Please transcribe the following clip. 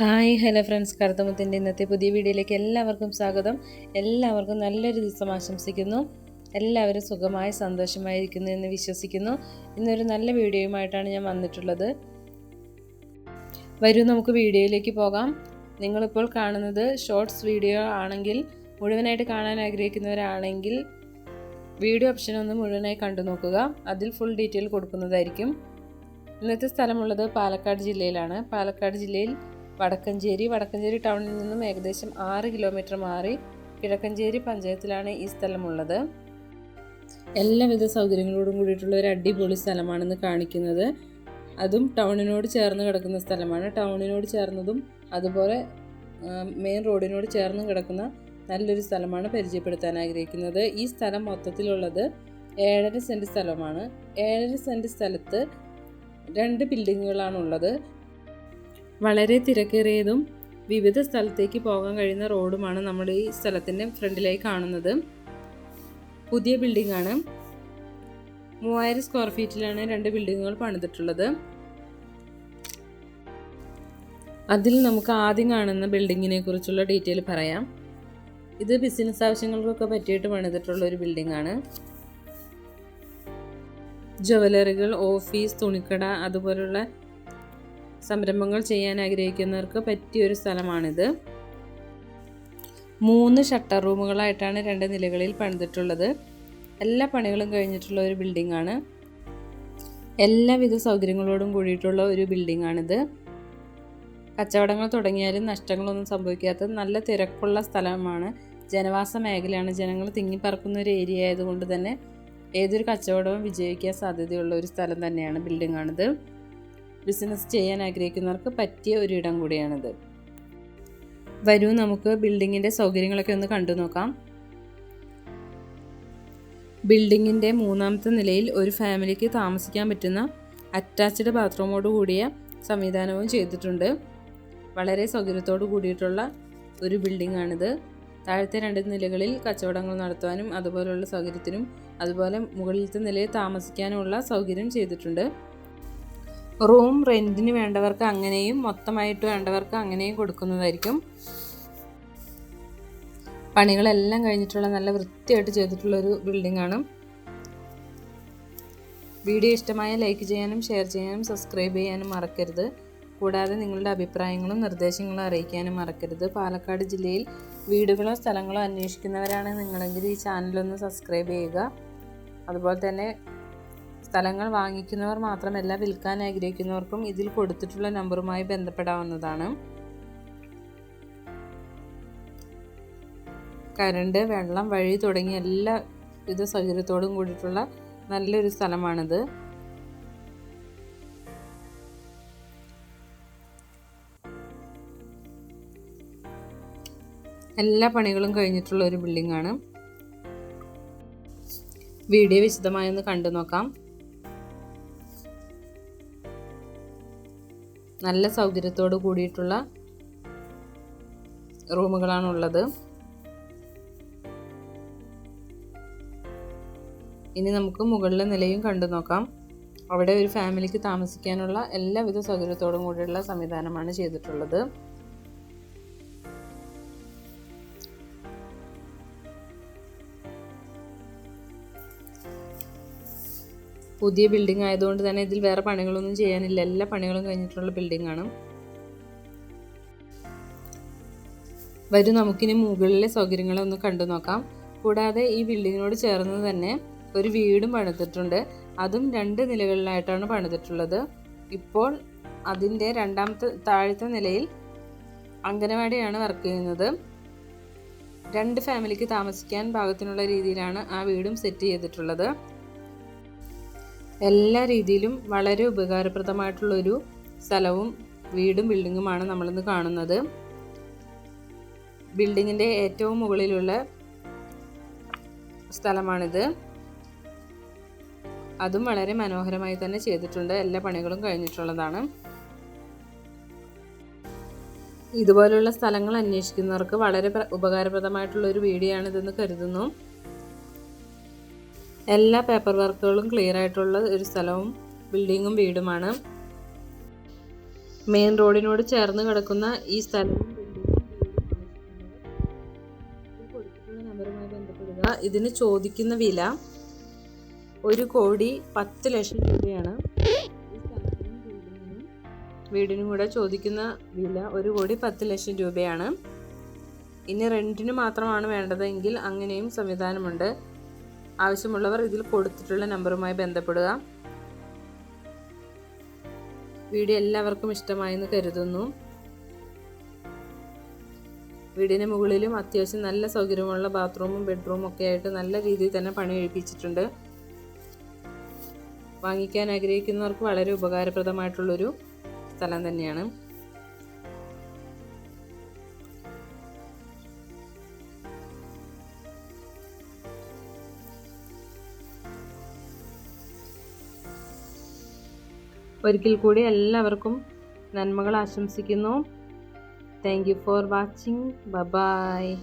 Hi hello friends. കറുത്തമുത്തിന്റെ ഇന്നത്തെ പുതിയ വീഡിയോയിലേക്ക് എല്ലാവർക്കും സ്വാഗതം. എല്ലാവർക്കും നല്ലൊരു ദിവസം ആശംസിക്കുന്നു. എല്ലാവരും സുഖമായി സന്തോഷമായിരിക്കുന്നു എന്ന് വിശ്വസിക്കുന്നു. ഇന്നൊരു നല്ല വീഡിയോയുമായിട്ടാണ് ഞാൻ വന്നിട്ടുള്ളത്. വരൂ നമുക്ക് വീഡിയോയിലേക്ക് പോകാം. നിങ്ങളിപ്പോൾ കാണുന്നത് ഷോർട്സ് വീഡിയോ ആണെങ്കിൽ മുഴുവനായിട്ട് കാണാൻ ആഗ്രഹിക്കുന്നവരാണെങ്കിൽ വീഡിയോ ഓപ്ഷൻ ഒന്ന് മുഴുവനായി കണ്ടു നോക്കുക. അതിൽ ഫുൾ ഡീറ്റെയിൽ കൊടുക്കുന്നതായിരിക്കും. ഇന്നത്തെ സ്ഥലമുള്ളത് പാലക്കാട് ജില്ലയിലാണ്. പാലക്കാട് ജില്ലയിൽ വടക്കഞ്ചേരി വടക്കഞ്ചേരി ടൗണിൽ നിന്നും ഏകദേശം ആറ് കിലോമീറ്റർ മാറി കിഴക്കഞ്ചേരി പഞ്ചായത്തിലാണ് ഈ സ്ഥലമുള്ളത്. എല്ലാവിധ സൗകര്യങ്ങളോടും കൂടിയിട്ടുള്ള ഒരു അടിപൊളി സ്ഥലമാണെന്ന് കാണിക്കുന്നത്. അതും ടൗണിനോട് ചേർന്ന് കിടക്കുന്ന സ്ഥലമാണ്. ടൗണിനോട് ചേർന്നതും അതുപോലെ മെയിൻ റോഡിനോട് ചേർന്ന് കിടക്കുന്ന നല്ലൊരു സ്ഥലമാണ് പരിചയപ്പെടുത്താൻ ആഗ്രഹിക്കുന്നത്. ഈ സ്ഥലം മൊത്തത്തിലുള്ളത് ഏഴര സെന്റ് സ്ഥലമാണ്. ഏഴര സെന്റ് സ്ഥലത്ത് രണ്ട് ബിൽഡിങ്ങുകളാണുള്ളത് വളരെ തിരക്കേറിയതും വിവിധ സ്ഥലത്തേക്ക് പോകാൻ കഴിയുന്ന റോഡുമാണ് നമ്മൾ ഈ സ്ഥലത്തിന്റെ ഫ്രണ്ടിലായി കാണുന്നത്. പുതിയ ബിൽഡിംഗ് ആണ് മൂവായിരം സ്ക്വയർ ഫീറ്റിലാണ് രണ്ട് ബിൽഡിങ്ങുകൾ പണിതിട്ടുള്ളത്. അതിൽ നമുക്ക് ആദ്യം കാണുന്ന ബിൽഡിങ്ങിനെ കുറിച്ചുള്ള ഡീറ്റെയിൽ പറയാം. ഇത് ബിസിനസ് ആവശ്യങ്ങൾക്കൊക്കെ പറ്റിയിട്ട് പണിതിട്ടുള്ള ഒരു ബിൽഡിംഗ് ആണ് ജുവലറികൾ ഓഫീസ് തുണിക്കട അതുപോലുള്ള സംരംഭങ്ങൾ ചെയ്യാൻ ആഗ്രഹിക്കുന്നവർക്ക് പറ്റിയൊരു സ്ഥലമാണിത്. മൂന്ന് ഷട്ടർ റൂമുകളായിട്ടാണ് രണ്ട് നിലകളിൽ പണിതിട്ടുള്ളത്. എല്ലാ പണികളും കഴിഞ്ഞിട്ടുള്ള ഒരു ബിൽഡിംഗ് ആണ് എല്ലാവിധ സൗകര്യങ്ങളോടും കൂടിയിട്ടുള്ള ഒരു ബിൽഡിംഗ് ആണിത് കച്ചവടങ്ങൾ തുടങ്ങിയാലും നഷ്ടങ്ങളൊന്നും സംഭവിക്കാത്ത നല്ല തിരക്കുള്ള സ്ഥലമാണ്. ജനവാസ മേഖലയാണ് ജനങ്ങൾ തിങ്ങിപ്പറക്കുന്ന ഒരു ഏരിയ ആയതുകൊണ്ട് തന്നെ ഏതൊരു കച്ചവടവും വിജയിക്കാൻ സാധ്യതയുള്ള ഒരു സ്ഥലം തന്നെയാണ് ബിൽഡിംഗ് ആണിത് ബിസിനസ് ചെയ്യാൻ ആഗ്രഹിക്കുന്നവർക്ക് പറ്റിയ ഒരു ഇടം കൂടിയാണിത്. വരൂ നമുക്ക് ബിൽഡിങ്ങിന്റെ സൗകര്യങ്ങളൊക്കെ ഒന്ന് കണ്ടു നോക്കാം. ബിൽഡിങ്ങിന്റെ മൂന്നാമത്തെ നിലയിൽ ഒരു ഫാമിലിക്ക് താമസിക്കാൻ പറ്റുന്ന അറ്റാച്ച്ഡ് ബാത്റൂമോട് കൂടിയ സംവിധാനവും ചെയ്തിട്ടുണ്ട്. വളരെ സൗകര്യത്തോടു കൂടിയിട്ടുള്ള ഒരു ബിൽഡിംഗ് ആണിത് താഴത്തെ രണ്ട് നിലകളിൽ കച്ചവടങ്ങൾ നടത്തുവാനും അതുപോലെയുള്ള സൗകര്യത്തിനും അതുപോലെ മുകളിലത്തെ നിലയിൽ താമസിക്കാനുമുള്ള സൗകര്യം ചെയ്തിട്ടുണ്ട്. റൂം റെന്റിന് വേണ്ടവർക്ക് അങ്ങനെയും മൊത്തമായിട്ട് വേണ്ടവർക്ക് അങ്ങനെയും കൊടുക്കുന്നതായിരിക്കും. പണികളെല്ലാം കഴിഞ്ഞിട്ടുള്ള നല്ല വൃത്തിയായിട്ട് ചെയ്തിട്ടുള്ള ഒരു ബിൽഡിംഗ് ആണ് വീഡിയോ ഇഷ്ടമായ ലൈക്ക് ചെയ്യാനും ഷെയർ ചെയ്യാനും സബ്സ്ക്രൈബ് ചെയ്യാനും മറക്കരുത്. കൂടാതെ നിങ്ങളുടെ അഭിപ്രായങ്ങളും നിർദ്ദേശങ്ങളും അറിയിക്കാനും മറക്കരുത്. പാലക്കാട് ജില്ലയിൽ വീടുകളോ സ്ഥലങ്ങളോ അന്വേഷിക്കുന്നവരാണ് നിങ്ങളെങ്കിൽ ഈ ചാനലൊന്ന് സബ്സ്ക്രൈബ് ചെയ്യുക. അതുപോലെ തന്നെ സ്ഥലങ്ങൾ വാങ്ങിക്കുന്നവർ മാത്രമല്ല വിൽക്കാൻ ആഗ്രഹിക്കുന്നവർക്കും ഇതിൽ കൊടുത്തിട്ടുള്ള നമ്പറുമായി ബന്ധപ്പെടാവുന്നതാണ്. കരണ്ട് വെള്ളം വഴി തുടങ്ങിയ എല്ലാ വിധ സൗകര്യത്തോടും കൂടിയിട്ടുള്ള നല്ലൊരു സ്ഥലമാണിത്. എല്ലാ പണികളും കഴിഞ്ഞിട്ടുള്ള ഒരു ബിൽഡിംഗ് ആണ്. വീഡിയോ വിശദമായി ഒന്ന് കണ്ടു നോക്കാം നല്ല സൗകര്യത്തോട് കൂടിയിട്ടുള്ള റൂമുകളാണുള്ളത്. ഇനി നമുക്ക് മുകളിലെ നിലയും കണ്ടു നോക്കാം. അവിടെ ഒരു ഫാമിലിക്ക് താമസിക്കാനുള്ള എല്ലാവിധ സൗകര്യത്തോടും കൂടിയുള്ള സംവിധാനമാണ് ചെയ്തിട്ടുള്ളത്. പുതിയ ബിൽഡിംഗ് ആയതുകൊണ്ട് തന്നെ ഇതിൽ വേറെ പണികളൊന്നും ചെയ്യാനില്ല. എല്ലാ പണികളും കഴിഞ്ഞിട്ടുള്ള ബിൽഡിംഗ് ആണ്. വരും നമുക്കിനി മുകളിലെ സൗകര്യങ്ങളെ ഒന്ന് കണ്ടു നോക്കാം. കൂടാതെ ഈ ബിൽഡിങ്ങിനോട് ചേർന്ന് തന്നെ ഒരു വീടും പണിതിട്ടുണ്ട്. അതും രണ്ട് നിലകളിലായിട്ടാണ് പണിതിട്ടുള്ളത്. ഇപ്പോൾ അതിന്റെ രണ്ടാമത്തെ താഴത്തെ നിലയിൽ അംഗനവാടിയാണ് വർക്ക് ചെയ്യുന്നത്. രണ്ട് ഫാമിലിക്ക് താമസിക്കാൻ പാകത്തിനുള്ള രീതിയിലാണ് ആ വീടും സെറ്റ് ചെയ്തിട്ടുള്ളത്. എല്ലാ രീതിയിലും വളരെ ഉപകാരപ്രദമായിട്ടുള്ളൊരു സ്ഥലവും വീടും ബിൽഡിങ്ങുമാണ് നമ്മളിന്ന് കാണുന്നത്. ബിൽഡിങ്ങിന്റെ ഏറ്റവും മുകളിലുള്ള സ്ഥലമാണിത്. അതും വളരെ മനോഹരമായി തന്നെ ചെയ്തിട്ടുണ്ട്. എല്ലാ പണികളും കഴിഞ്ഞിട്ടുള്ളതാണ്. ഇതുപോലുള്ള സ്ഥലങ്ങൾ അന്വേഷിക്കുന്നവർക്ക് വളരെ ഉപകാരപ്രദമായിട്ടുള്ള ഒരു വീഡിയോ ആണിതെന്ന് കരുതുന്നു. എല്ലാ പേപ്പർ വർക്കുകളും ക്ലിയർ ആയിട്ടുള്ള ഒരു സ്ഥലവും ബിൽഡിങ്ങും വീടുമാണ്. മെയിൻ റോഡിനോട് ചേർന്ന് കിടക്കുന്ന ഈ സ്ഥലവും നമ്പറുമായി ബന്ധപ്പെടുക. ഇതിന് ചോദിക്കുന്ന വില ഒരു കോടി പത്ത് ലക്ഷം രൂപയാണ്. വീടിനും കൂടെ ചോദിക്കുന്ന വില ഒരു കോടി പത്ത് ലക്ഷം രൂപയാണ്. ഇനി റെന്റിന് മാത്രമാണ് വേണ്ടതെങ്കിൽ അങ്ങനെയും സംവിധാനമുണ്ട്. ആവശ്യമുള്ളവർ ഇതിൽ കൊടുത്തിട്ടുള്ള നമ്പറുമായി ബന്ധപ്പെടുക. വീഡിയോ എല്ലാവർക്കും ഇഷ്ടമായെന്ന് കരുതുന്നു. വീടിന് മുകളിലും അത്യാവശ്യം നല്ല സൗകര്യമുള്ള ബാത്റൂമും ബെഡ്റൂമും ഒക്കെ ആയിട്ട് നല്ല രീതിയിൽ തന്നെ പണി കഴിപ്പിച്ചിട്ടുണ്ട്. വാങ്ങിക്കാൻ ആഗ്രഹിക്കുന്നവർക്ക് വളരെ ഉപകാരപ്രദമായിട്ടുള്ളൊരു സ്ഥലം തന്നെയാണ്. ഒരിക്കൽ കൂടി എല്ലാവർക്കും നന്മകൾ ആശംസിക്കുന്നു. താങ്ക് യു ഫോർ വാച്ചിങ് ബ ബായ്